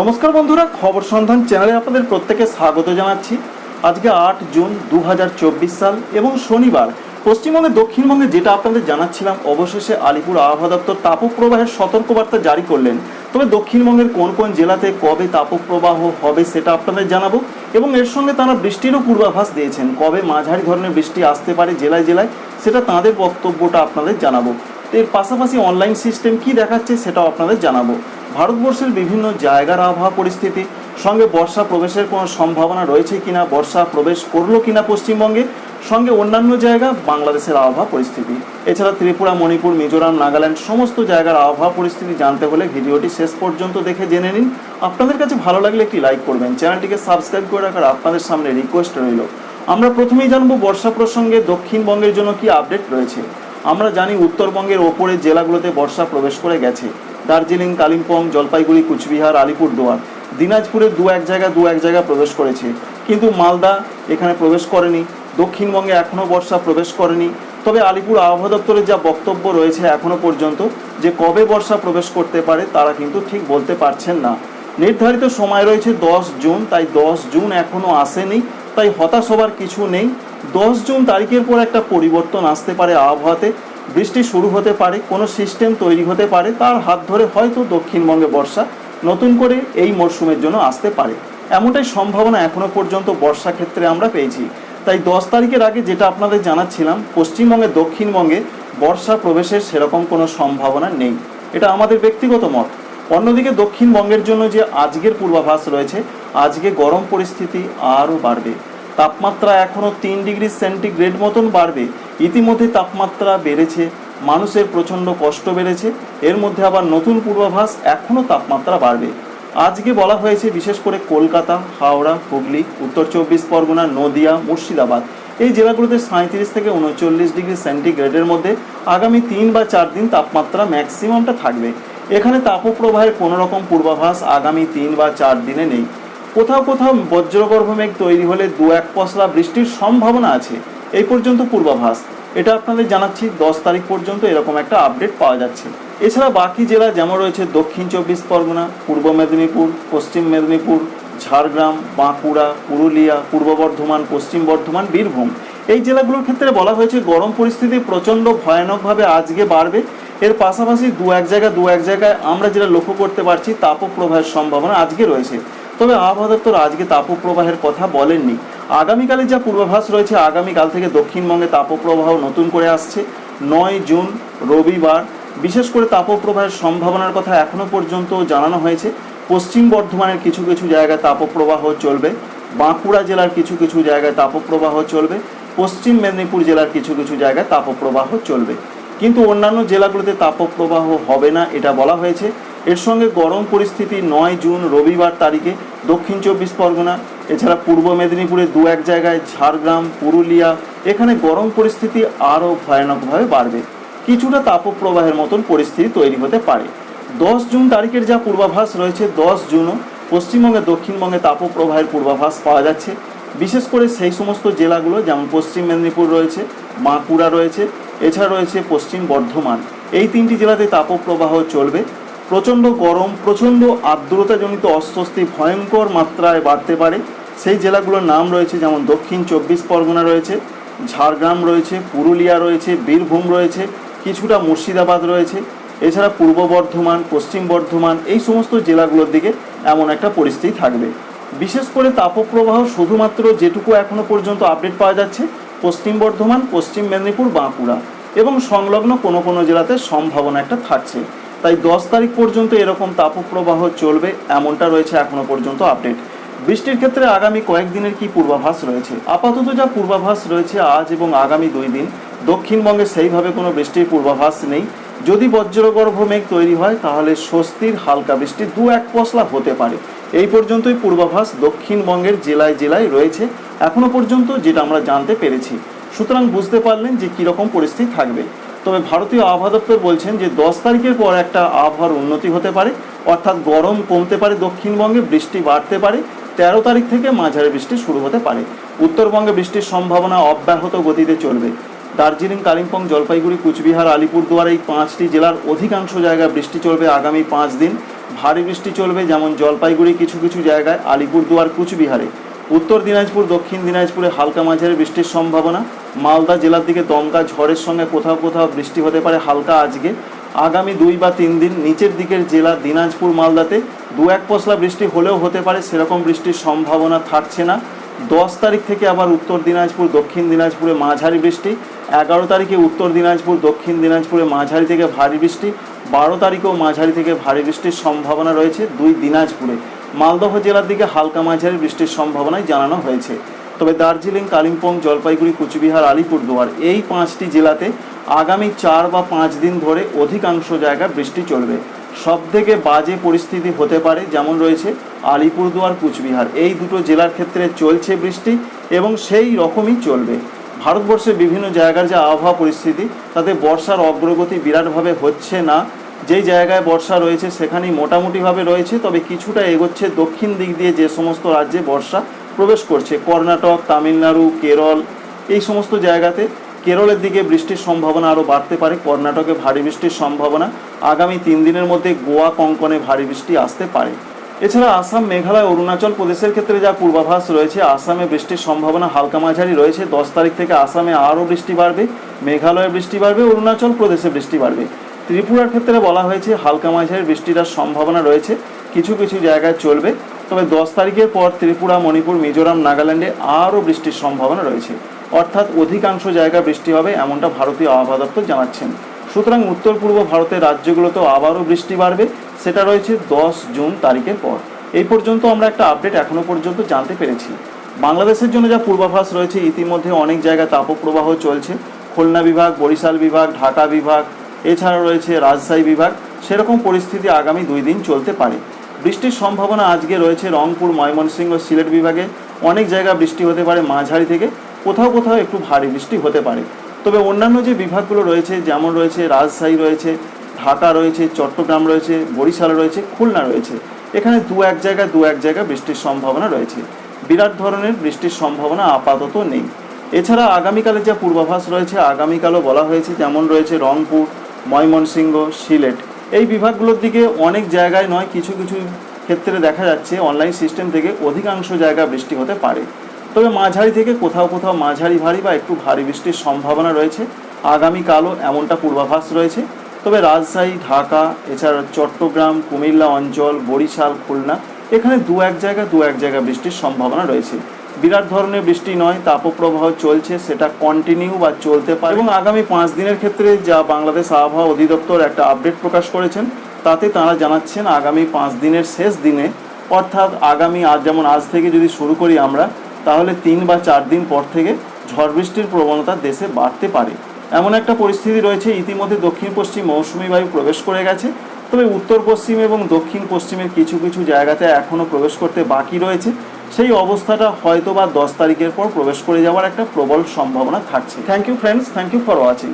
নমস্কার বন্ধুরা, খবর সন্ধান চ্যানেলে আপনাদের প্রত্যেকে স্বাগত জানাচ্ছি। আজকে আট জুন দু হাজার চব্বিশ সাল এবং শনিবার। পশ্চিমবঙ্গে, দক্ষিণবঙ্গে যেটা আপনাদের জানাচ্ছিলাম, অবশেষে আলিপুর আবহাওয়া দপ্তর তাপপ্রবাহের সতর্কবার্তা জারি করলেন। তবে দক্ষিণবঙ্গের কোন কোন জেলাতে কবে তাপপ্রবাহ হবে সেটা আপনাদের জানাব এবং এর সঙ্গে তারা বৃষ্টিরও পূর্বাভাস দিয়েছেন। কবে মাঝারি ধরনের বৃষ্টি আসতে পারে জেলায় জেলায়, সেটা তাদের বক্তব্যটা আপনাদের জানাব। এর পাশাপাশি অনলাইন সিস্টেম কি দেখাচ্ছে সেটাও আপনাদের জানাব। ভারতবর্ষের বিভিন্ন জায়গার আবহাওয়া পরিস্থিতি, সঙ্গে বর্ষা প্রবেশের কোনো সম্ভাবনা রয়েছে কিনা, বর্ষা প্রবেশ করল কিনা পশ্চিমবঙ্গে, সঙ্গে অন্যান্য জায়গা, বাংলাদেশের আবহাওয়া পরিস্থিতি। এছাড়া ত্রিপুরা, মণিপুর, মিজোরাম, নাগাল্যান্ড, সমস্ত জায়গার আবহাওয়া পরিস্থিতি জানতে হলে ভিডিওটি শেষ পর্যন্ত দেখে জেনে নিন। আপনাদের কাছে ভালো লাগলে একটি লাইক করবেন। চ্যানেলটিকে সাবস্ক্রাইব করে রাখার আপনাদের সামনে রিকোয়েস্ট রইল। আমরা প্রথমেই জানব বর্ষা প্রসঙ্গে দক্ষিণবঙ্গের জন্য কি আপডেট রয়েছে। আমরা জানি উত্তরবঙ্গের ওপরের জেলাগুলোতে বর্ষা প্রবেশ করে গেছে। দার্জিলিং, কালিম্পং, জলপাইগুড়ি, কুচবিহার, আলিপুরদুয়ার। দিনাজপুরে দু এক জায়গা দু এক জায়গা প্রবেশ করেছে। কিন্তু মালদা এখানে প্রবেশ করেনি। দক্ষিণবঙ্গে এখনও বর্ষা প্রবেশ করেনি। তবে আলিপুর আবহাওয়া দপ্তরের যা বক্তব্য রয়েছে এখনও পর্যন্ত, যে কবে বর্ষা প্রবেশ করতে পারে তারা কিন্তু ঠিক বলতে পারছেন না। নির্ধারিত সময় রয়েছে দশ জুন, তাই দশ জুন এখনও আসেনি। তাই হতাশ হবার কিছু নেই। দশ জুন তারিখের পর একটা পরিবর্তন আসতে পারে আবহাওয়াতে। বৃষ্টি শুরু হতে পারে, কোনো সিস্টেম তৈরি হতে পারে, তার হাত ধরে হয়তো দক্ষিণবঙ্গে বর্ষা নতুন করে এই মরশুমের জন্য আসতে পারে। এমনটাই সম্ভাবনা এখনও পর্যন্ত বর্ষা ক্ষেত্রে আমরা পেয়েছি। তাই দশ তারিখের আগে যেটা আপনাদের জানাচ্ছিলাম, পশ্চিমবঙ্গে, দক্ষিণবঙ্গে বর্ষা প্রবেশের সেরকম কোনো সম্ভাবনা নেই। এটা আমাদের ব্যক্তিগত মত। অন্যদিকে দক্ষিণবঙ্গের জন্য যে আজকের পূর্বাভাস রয়েছে, আজকে গরম পরিস্থিতি আরও বাড়বে। তাপমাত্রা এখনও তিন ডিগ্রি সেন্টিগ্রেড মতন বাড়বে। ইতিমধ্যে তাপমাত্রা বেড়েছে, মানুষের প্রচণ্ড কষ্ট বেড়েছে, এর মধ্যে আবার নতুন পূর্বাভাস এখনও তাপমাত্রা বাড়বে। আজকে বলা হয়েছে বিশেষ করে কলকাতা, হাওড়া, হুগলি, উত্তর চব্বিশ পরগনা, নদিয়া, মুর্শিদাবাদ। এই জেলাগুলোতে সাঁত্রিশ থেকে উনচল্লিশ ডিগ্রি সেন্টিগ্রেডের মধ্যে আগামী তিন বা চার দিন তাপমাত্রা ম্যাক্সিমামটা থাকবে। এখানে তাপপ্রবাহের কোনো রকম পূর্বাভাস আগামী তিন বা চার দিনে নেই। কোথাও কোথাও বজ্রগর্ভ মেঘ তৈরি হলে দু এক পশলা বৃষ্টির সম্ভাবনা আছে। এই পর্যন্ত পূর্বাভাস। এটা আপনাদের জানাচ্ছি, দশ তারিখ পর্যন্ত এরকম একটা আপডেট পাওয়া যাচ্ছে। এছাড়া বাকি জেলা যেমন রয়েছে দক্ষিণ চব্বিশ পরগনা, পূর্ব মেদিনীপুর, পশ্চিম মেদিনীপুর, ঝাড়গ্রাম, বাঁকুড়া, পুরুলিয়া, পূর্ব বর্ধমান, পশ্চিম বর্ধমান, বীরভূম। এই জেলাগুলোর ক্ষেত্রে বলা হয়েছে গরম পরিস্থিতি প্রচণ্ড ভয়ানকভাবে আজকে বাড়বে। এর পাশাপাশি দু এক জায়গায় দু এক জায়গায় আমরা যেটা লক্ষ্য করতে পারছি, তাপপ্রবাহের সম্ভাবনা আজকে রয়েছে। তবে আবহাওয়া দপ্তর আজকে তাপপ্রবাহের কথা বলেননি। আগামীকালে যা পূর্বাভাস রয়েছে, আগামীকাল থেকে দক্ষিণবঙ্গে তাপপ্রবাহ নতুন করে আসছে। নয় জুন, রবিবার, বিশেষ করে তাপপ্রবাহের সম্ভাবনার কথা এখনও পর্যন্ত জানানো হয়েছে। পশ্চিম বর্ধমানের কিছু কিছু জায়গায় তাপপ্রবাহ চলবে। বাঁকুড়া জেলার কিছু কিছু জায়গায় তাপপ্রবাহ চলবে। পশ্চিম মেদিনীপুর জেলার কিছু কিছু জায়গায় তাপপ্রবাহ চলবে। কিন্তু অন্যান্য জেলাগুলোতে তাপপ্রবাহ হবে না, এটা বলা হয়েছে। এর সঙ্গে গরম পরিস্থিতি নয় জুন রবিবার তারিখে দক্ষিণ চব্বিশ পরগনা, এছাড়া পূর্ব মেদিনীপুরে দু এক জায়গায় ঝাড়গ্রাম, পুরুলিয়া, এখানে গরম পরিস্থিতি আরও ভয়ানকভাবে বাড়বে। কিছুটা তাপপ্রবাহের মতন পরিস্থিতি তৈরি হতে পারে। দশ জুন তারিখের যা পূর্বাভাস রয়েছে, দশ জুনও পশ্চিমবঙ্গে, দক্ষিণবঙ্গে তাপপ্রবাহের পূর্বাভাস পাওয়া যাচ্ছে। বিশেষ করে সেই সমস্ত জেলাগুলো, যেমন পশ্চিম মেদিনীপুর রয়েছে, বাঁকুড়া রয়েছে, এছাড়া রয়েছে পশ্চিম বর্ধমান। এই তিনটি জেলাতে তাপপ্রবাহ চলবে। প্রচণ্ড গরম, প্রচণ্ড আর্দ্রতাজনিত অস্বস্তি, ভয়ঙ্কর মাত্রায় বাড়তে পারে। সেই জেলাগুলোর নাম রয়েছে যেমন দক্ষিণ চব্বিশ পরগনা রয়েছে, ঝাড়গ্রাম রয়েছে, পুরুলিয়া রয়েছে, বীরভূম রয়েছে, কিছুটা মুর্শিদাবাদ রয়েছে। এছাড়া পূর্ব বর্ধমান, পশ্চিম বর্ধমান এই সমস্ত জেলাগুলোর দিকে এমন একটা পরিস্থিতি থাকবে। বিশেষ করে তাপপ্রবাহ শুধুমাত্র যেটুকু এখনও পর্যন্ত আপডেট পাওয়া যাচ্ছে, পশ্চিম বর্ধমান, পশ্চিম মেদিনীপুর, বাঁকুড়া এবং সংলগ্ন কোনো কোনো জেলাতে সম্ভাবনা একটা থাকছে। তাই দশ তারিখ পর্যন্ত এরকম তাপপ্রবাহ চলবে, এমনটা রয়েছে এখনও পর্যন্ত আপডেট। বৃষ্টির ক্ষেত্রে আগামী কয়েকদিনের কি পূর্বাভাস রয়েছে? আপাতত যা পূর্বাভাস রয়েছে আজ এবং আগামী দুই দিন, দক্ষিণবঙ্গে সেইভাবে কোনো বৃষ্টির পূর্বাভাস নেই। যদি বজ্রগর্ভ মেঘ তৈরি হয়, তাহলে স্বস্তির হালকা বৃষ্টি দু এক পশলা হতে পারে। এই পর্যন্তই পূর্বাভাস, দক্ষিণবঙ্গের জেলায় জেলায় রয়েছে, এখনও পর্যন্ত যেটা আমরা জানতে পেরেছি। সুতরাং বুঝতে পারলেন যে কীরকম পরিস্থিতি থাকবে। তবে ভারতীয় আবহাওয়া দপ্তর বলছেন যে দশ তারিখের পর একটা আবহাওয়ার উন্নতি হতে পারে। অর্থাৎ গরম কমতে পারে দক্ষিণবঙ্গে, বৃষ্টি বাড়তে পারে। তেরো তারিখ থেকে মাঝারি বৃষ্টি শুরু হতে পারে। উত্তরবঙ্গে বৃষ্টির সম্ভাবনা অব্যাহত গতিতে চলবে। দার্জিলিং, কালিম্পং, জলপাইগুড়ি, কুচবিহার, আলিপুরদুয়ার এই পাঁচটি জেলার অধিকাংশ জায়গায় বৃষ্টি চলবে আগামী পাঁচ দিন। ভারী বৃষ্টি চলবে যেমন জলপাইগুড়ি কিছু কিছু জায়গায়, আলিপুরদুয়ার, কুচবিহারে। উত্তর দিনাজপুর, দক্ষিণ দিনাজপুরে হালকা মাঝারি বৃষ্টির সম্ভাবনা। মালদা জেলার দিকে দমকা ঝড়ের সঙ্গে কোথাও কোথাও বৃষ্টি হতে পারে হালকা আজকে। আগামী দুই বা তিন দিন নিচের দিকের জেলা দিনাজপুর, মালদাতে দু এক পশলা বৃষ্টি হলেও হতে পারে, সেরকম বৃষ্টির সম্ভাবনা থাকছে না। দশ তারিখ থেকে আবার উত্তর দিনাজপুর, দক্ষিণ দিনাজপুরে মাঝারি বৃষ্টি। এগারো তারিখে উত্তর দিনাজপুর, দক্ষিণ দিনাজপুরে মাঝারি থেকে ভারী বৃষ্টি। বারো তারিখেও মাঝারি থেকে ভারী বৃষ্টির সম্ভাবনা রয়েছে দুই দিনাজপুরে। মালদহ জেলার দিকে হালকা মাঝারি বৃষ্টির সম্ভাবনাই জানানো হয়েছে। তবে দার্জিলিং, কালিম্পং, জলপাইগুড়ি, কুচবিহার, আলিপুরদুয়ার এই পাঁচটি জেলাতে আগামী চার বা পাঁচ দিন ধরে অধিকাংশ জায়গায় বৃষ্টি চলবে। সব থেকে বাজে পরিস্থিতি হতে পারে যেমন রয়েছে আলিপুরদুয়ার, কুচবিহার। এই দুটো জেলার ক্ষেত্রে চলছে বৃষ্টি এবং সেই রকমই চলবে। ভারতবর্ষের বিভিন্ন জায়গার যে আবহাওয়া পরিস্থিতি, তাতে বর্ষার অগ্রগতি বিরাটভাবে হচ্ছে না। যেই জায়গায় বর্ষা রয়েছে, সেখানেই মোটামুটিভাবে রয়েছে, তবে কিছুটা এগোচ্ছে দক্ষিণ দিক দিয়ে যে সমস্ত রাজ্যে বর্ষা প্রবেশ করছে। কর্ণাটক, তামিলনাড়ু, কেরল, এই সমস্ত জায়গাতে। কেরলের দিকে বৃষ্টির সম্ভাবনা আরও বাড়তে পারে। কর্ণাটকে ভারী বৃষ্টির সম্ভাবনা। আগামী তিন দিনের মধ্যে গোয়া কঙ্কনে ভারী বৃষ্টি আসতে পারে। এছাড়া আসাম, মেঘালয়, অরুণাচল প্রদেশের ক্ষেত্রে যা পূর্বাভাস রয়েছে, আসামে বৃষ্টির সম্ভাবনা হালকা মাঝারি রয়েছে। দশ তারিখ থেকে আসামে আরও বৃষ্টি বাড়বে। মেঘালয়ে বৃষ্টি বাড়বে, অরুণাচল প্রদেশে বৃষ্টি বাড়বে। ত্রিপুরার ক্ষেত্রে বলা হয়েছে হালকা মাঝারি বৃষ্টিটার সম্ভাবনা রয়েছে। কিছু কিছু জায়গায় চলবে। তবে দশ তারিখের পর ত্রিপুরা, মণিপুর, মিজোরাম, নাগাল্যান্ডে আরও বৃষ্টির সম্ভাবনা রয়েছে। অর্থাৎ অধিকাংশ জায়গা বৃষ্টি হবে এমনটা ভারতীয় আবহাওয়া দপ্তর জানাচ্ছেন। সুতরাং উত্তর পূর্ব ভারতের রাজ্যগুলোতেও আবারও বৃষ্টি বাড়বে, সেটা রয়েছে দশ জুন তারিখের পর। এই পর্যন্ত আমরা একটা আপডেট এখনও পর্যন্ত জানতে পেরেছি। বাংলাদেশের জন্য যা পূর্বাভাস রয়েছে, ইতিমধ্যে অনেক জায়গায় তাপপ্রবাহ চলছে। খুলনা বিভাগ, বরিশাল বিভাগ, ঢাকা বিভাগ এছাড়া রয়েছে রাজশাহী বিভাগ। সেরকম পরিস্থিতি আগামী দুই দিন চলতে পারে। বৃষ্টির সম্ভাবনা আজকে রয়েছে রংপুর, ময়মনসিংহ, সিলেট বিভাগে। অনেক জায়গা বৃষ্টি হতে পারে মাঝারি থেকে। কোথাও কোথাও একটু ভারী বৃষ্টি হতে পারে। তবে অন্যান্য যে বিভাগগুলো রয়েছে, যেমন রয়েছে রাজশাহী রয়েছে, ঢাকা রয়েছে, চট্টগ্রাম রয়েছে, বরিশাল রয়েছে, খুলনা রয়েছে। এখানে দু এক জায়গায় দু এক জায়গা বৃষ্টির সম্ভাবনা রয়েছে। বিরাট ধরনের বৃষ্টির সম্ভাবনা আপাতত নেই। এছাড়া আগামীকালের যা পূর্বাভাস রয়েছে, আগামীকালও বলা হয়েছে, যেমন রয়েছে রংপুর, ময়মনসিংহ, সিলেট। এই বিভাগগুলোর দিকে অনেক জায়গায় নয়, কিছু কিছু ক্ষেত্রে দেখা যাচ্ছে অনলাইন সিস্টেম থেকে অধিকাংশ জায়গা বৃষ্টি হতে পারে। তবে মাঝারি থেকে কোথাও কোথাও মাঝারি ভারী বা একটু ভারী বৃষ্টির সম্ভাবনা রয়েছে। আগামীকালও এমনটা পূর্বাভাস রয়েছে। তবে রাজশাহী, ঢাকা, এছাড়া চট্টগ্রাম, কুমিল্লা অঞ্চল, বরিশাল, খুলনা, এখানে দু এক জায়গা দু এক জায়গা বৃষ্টির সম্ভাবনা রয়েছে। বিরাট ধরনের বৃষ্টি নয়, তাপপ্রবাহ চলছে, সেটা কন্টিনিউ বা চলতে পারে। এবং আগামী পাঁচ দিনের ক্ষেত্রে যা বাংলাদেশ আবহাওয়া অধিদপ্তর একটা আপডেট প্রকাশ করেছেন, তাতে তারা জানাচ্ছেন আগামী পাঁচ দিনের শেষ দিনে, অর্থাৎ আগামী আজ যেমন আজ থেকে যদি শুরু করি আমরা, তাহলে তিন বা চার দিন পর থেকে ঝড় বৃষ্টির প্রবণতা দেশে বাড়তে পারে। এমন একটা পরিস্থিতি রয়েছে, ইতিমধ্যে দক্ষিণ পশ্চিম মৌসুমি বায়ু প্রবেশ করে গেছে, তবে উত্তর পশ্চিম এবং দক্ষিণ পশ্চিমের কিছু কিছু জায়গাতে এখনও প্রবেশ করতে বাকি রয়েছে। সেই অবস্থাটা হয়তো বা দশ তারিখের পর প্রবেশ করে যাওয়ার একটা প্রবল সম্ভাবনা থাকছে। Thank you friends thank you for watching